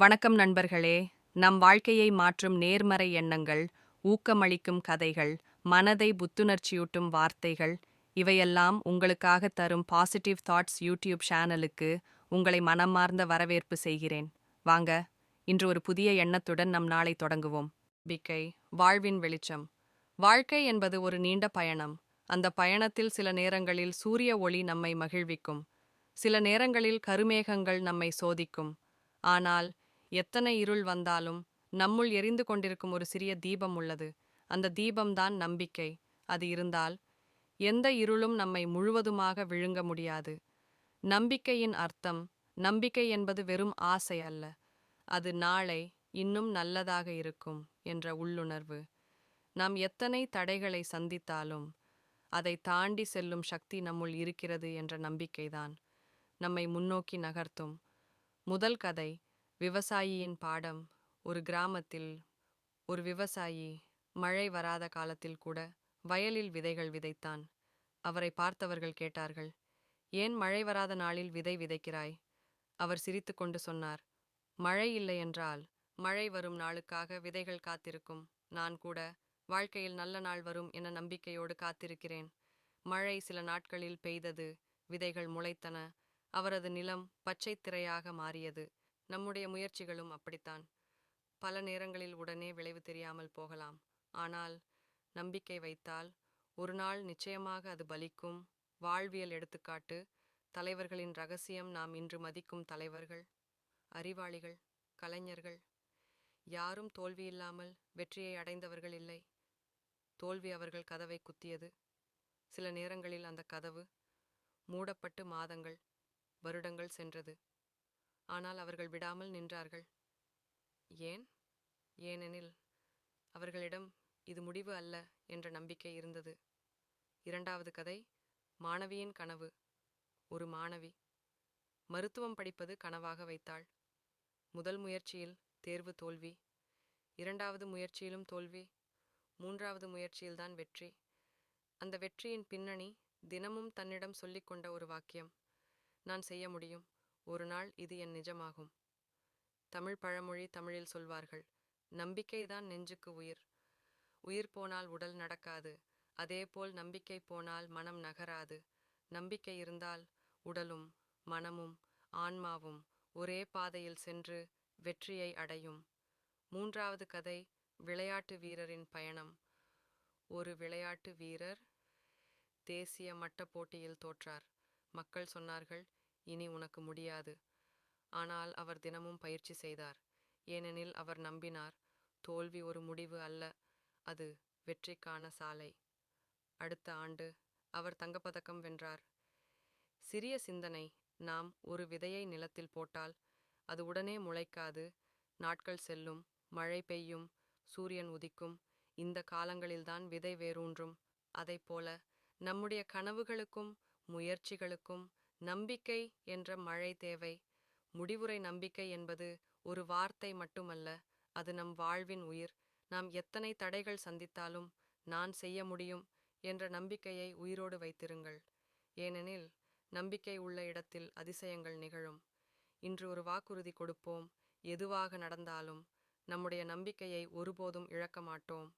வணக்கம் நண்பர்களே. நம் வாழ்க்கையை மாற்றும் நேர்மறை எண்ணங்கள் ஊக்கமளிக்கும் கதைகள் மனதை புத்துணர்ச்சியூட்டும் வார்த்தைகள் இவையெல்லாம் உங்களுக்காக தரும் பாசிட்டிவ் தாட்ஸ் யூடியூப் சேனலுக்கு உங்களை மனமார்ந்த வரவேற்பு செய்கிறேன். வாங்க இன்று ஒரு புதிய எண்ணத்துடன் நம் நாளை தொடங்குவோம். பிக்கை வாழ்வின் வெளிச்சம். வாழ்க்கை என்பது ஒரு நீண்ட பயணம். அந்த பயணத்தில் சில நேரங்களில் சூரிய ஒளி நம்மை மகிழ்விக்கும். சில நேரங்களில் கருமேகங்கள் நம்மை சோதிக்கும். ஆனால் எத்தனை இருள் வந்தாலும் நம்முள் எரிந்து கொண்டிருக்கும் ஒரு சிறிய தீபம் உள்ளது. அந்த தீபம்தான் நம்பிக்கை. அது இருந்தால் எந்த இருளும் நம்மை முழுவதுமாக விழுங்க முடியாது. நம்பிக்கையின் அர்த்தம் நம்பிக்கை என்பது வெறும் ஆசை அல்ல. அது நாளை இன்னும் நல்லதாக இருக்கும் என்ற உள்ளுணர்வு. நாம் எத்தனை தடைகளை சந்தித்தாலும் அதை தாண்டி செல்லும் சக்தி நம்முள் இருக்கிறது என்ற நம்பிக்கைதான். நம்மை முன்னோக்கி நகர்த்தும். முதல் கதை விவசாயியின் பாடம் ஒரு கிராமத்தில் ஒரு விவசாயி மழை வராத காலத்தில் கூட வயலில் விதைகள் விதைத்தான். அவரை பார்த்தவர்கள் கேட்டார்கள் ஏன் மழை வராத நாளில் விதை விதைக்கிறாய்? அவர் சிரித்துக்கொண்டு சொன்னார் மழை இல்லை என்றால் மழை வரும் நாளுக்காக விதைகள் காத்திருக்கும். நான் கூட வாழ்க்கையில் நல்ல நாள் வரும் என நம்பிக்கையோடு காத்திருக்கிறேன். மழை சில நாட்களில் பெய்தது விதைகள் முளைத்தன. அவரது நிலம் பச்சை திரையாக மாறியது. நம்முடைய முயற்சிகளும் அப்படித்தான். பல நேரங்களில் உடனே விளைவு தெரியாமல் போகலாம். ஆனால் நம்பிக்கை வைத்தால் ஒரு நாள் நிச்சயமாக அது பலிக்கும். வாழ்வியல் எடுத்துக்காட்டு தலைவர்களின் ரகசியம் நாம் இன்று மதிக்கும் தலைவர்கள் அறிவாளிகள் கலைஞர்கள். யாரும் தோல்வியில்லாமல் வெற்றியை அடைந்தவர்கள் இல்லை. தோல்வி அவர்கள் கதவை குத்தியது. சில நேரங்களில் அந்த கதவு மூடப்பட்டு மாதங்கள் வருடங்கள் சென்றது. ஆனால் அவர்கள் விடாமல் நின்றார்கள். ஏன்? ஏனெனில் அவர்களிடம் இது முடிவு அல்ல என்ற நம்பிக்கை இருந்தது. இரண்டாவது கதை மாணவியின் கனவு. ஒரு மாணவி. மருத்துவம் படிப்பது கனவாக வைத்தாள். முதல் முயற்சியில் தேர்வு தோல்வி. இரண்டாவது முயற்சியிலும் தோல்வி. மூன்றாவது முயற்சியில்தான் வெற்றி. அந்த வெற்றியின் பின்னணி தினமும் தன்னிடம் சொல்லிக்கொண்ட ஒரு வாக்கியம். நான் செய்ய முடியும். ஒரு நாள் இது என் நிஜமாகும். தமிழ் பழமொழி தமிழில் சொல்வார்கள். நம்பிக்கைதான் நெஞ்சுக்கு உயிர். உயிர் போனால் உடல் நடக்காது. அதேபோல் நம்பிக்கை போனால் மனம் நகராது. நம்பிக்கை இருந்தால் உடலும் மனமும் ஆன்மாவும் ஒரே பாதையில் சென்று வெற்றியை அடையும். மூன்றாவது கதை விளையாட்டு வீரரின் பயணம். ஒரு விளையாட்டு வீரர் தேசிய மட்ட போட்டியில் தோற்றார். மக்கள் சொன்னார்கள் இனி உனக்கு முடியாது. ஆனால் அவர் தினமும் பயிற்சி செய்தார். ஏனெனில் அவர் நம்பினார் தோல்வி ஒரு முடிவு அல்ல அது வெற்றிக்கான சாலை. அடுத்த ஆண்டு அவர் தங்கப்பதக்கம் வென்றார். சிறிய சிந்தனை நாம் ஒரு விதையை நிலத்தில் போட்டால் அது உடனே முளைக்காது நாட்கள் செல்லும் மழை பெய்யும் சூரியன் உதிக்கும் இந்த காலங்களில்தான் விதை வேரூன்றும். அதைப்போல நம்முடைய கனவுகளுக்கும் முயற்சிகளுக்கும் நம்பிக்கை என்ற மழை தேவை. முடிவுரை நம்பிக்கை என்பது ஒரு வார்த்தை மட்டுமல்ல அது நம் வாழ்வின் உயிர். நாம் எத்தனை தடைகள் சந்தித்தாலும் நான் செய்ய முடியும் என்ற நம்பிக்கையை உயிரோடு வைத்திருங்கள். ஏனெனில் நம்பிக்கை உள்ள இடத்தில் அதிசயங்கள் நிகழும். இன்று ஒரு வாக்குறுதி கொடுப்போம் எதுவாக நடந்தாலும் நம்முடைய நம்பிக்கையை ஒருபோதும் இழக்க மாட்டோம்.